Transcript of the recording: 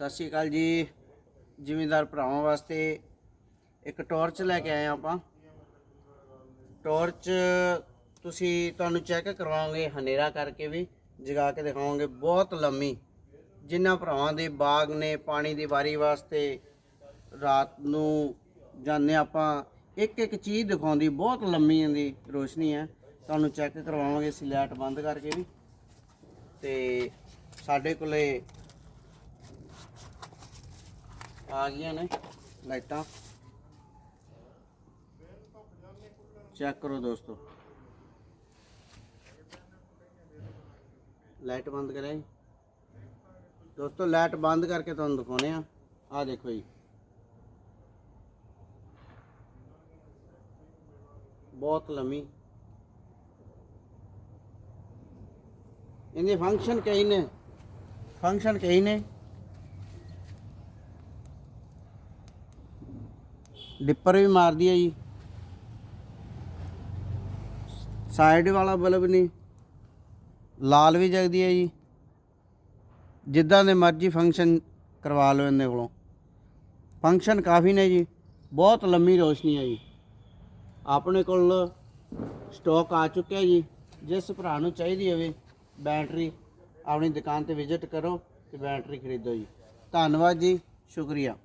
ਸਤਿ ਸ਼੍ਰੀ ਅਕਾਲ ਜੀ। ਜ਼ਿਮੀਂਦਾਰ ਭਰਾਵਾਂ ਵਾਸਤੇ ਇੱਕ ਟਾਰਚ ਲੈ ਕੇ ਆਏ ਹਾਂ ਆਪਾਂ। ਟਾਰਚ ਤੁਸੀਂ ਤੁਹਾਨੂੰ ਚੈੱਕ ਕਰਵਾਵਾਂਗੇ ਹਨੇਰਾ ਕਰਕੇ ਵੀ ਜਗਾ ਕੇ ਦਿਖਾਵਾਂਗੇ ਬਹੁਤ ਲੰਮੀ। ਜਿਨ੍ਹਾਂ ਭਰਾਵਾਂ ਦੇ ਬਾਗ ਨੇ ਪਾਣੀ ਦੀ ਵਾਰੀ ਵਾਸਤੇ ਰਾਤ ਨੂੰ ਜਾਂਦੇ ਆਪਾਂ ਇੱਕ ਇੱਕ ਚੀਜ਼ ਦਿਖਾਉਂਦੀ। ਬਹੁਤ ਲੰਮੀ ਇਹਦੀ ਰੋਸ਼ਨੀ ਹੈ। ਤੁਹਾਨੂੰ ਚੈੱਕ ਕਰਵਾਵਾਂਗੇ, ਅਸੀਂ ਲਾਈਟ ਬੰਦ ਕਰਕੇ ਵੀ। ਤੇ ਸਾਡੇ ਕੋਲੇ ਆ ਗਈਆਂ ਨੇ ਲਾਈਟਾਂ। ਚੈੱਕ ਕਰੋ ਦੋਸਤੋ। ਲਾਈਟ ਬੰਦ ਕਰਿਆ ਜੀ। ਦੋਸਤੋ, ਲਾਈਟ ਬੰਦ ਕਰਕੇ ਤੁਹਾਨੂੰ ਦਿਖਾਉਣੇ ਆ। ਆ ਦੇਖੋ ਜੀ। ਬਹੁਤ ਲੰਮੀ। ਇਹਦੇ ਫੰਕਸ਼ਨ ਕਈ ਨੇ। ਫੰਕਸ਼ਨ ਕਈ ਨੇ। ਡਿੱਪਰ ਵੀ ਮਾਰਦੀ ਹੈ ਜੀ। ਸਾਈਡ ਵਾਲਾ ਬਲਬ ਨਹੀਂ, ਲਾਲ ਵੀ ਜਗਦੀ ਹੈ ਜੀ। ਜਿੱਦਾਂ ਦੇ ਮਰਜ਼ੀ ਫੰਕਸ਼ਨ ਕਰਵਾ ਲਓ ਇਹਦੇ ਕੋਲੋਂ। ਫੰਕਸ਼ਨ ਕਾਫੀ ਨੇ ਜੀ, ਬਹੁਤ ਲੰਮੀ ਰੋਸ਼ਨੀ ਹੈ ਜੀ। ਆਪਣੇ ਕੋਲ ਸਟਾਕ ਆ ਚੁੱਕਿਆ ਜੀ। ਜਿਸ ਭਰਾ ਨੂੰ ਚਾਹੀਦੀ ਹੋਵੇ ਬੈਟਰੀ ਆਪਣੀ ਦੁਕਾਨ ਤੇ ਵਿਜ਼ਿਟ ਕਰੋ ਤੇ ਬੈਟਰੀ ਖਰੀਦੋ ਜੀ। ਧੰਨਵਾਦ ਜੀ, ਸ਼ੁਕਰੀਆ।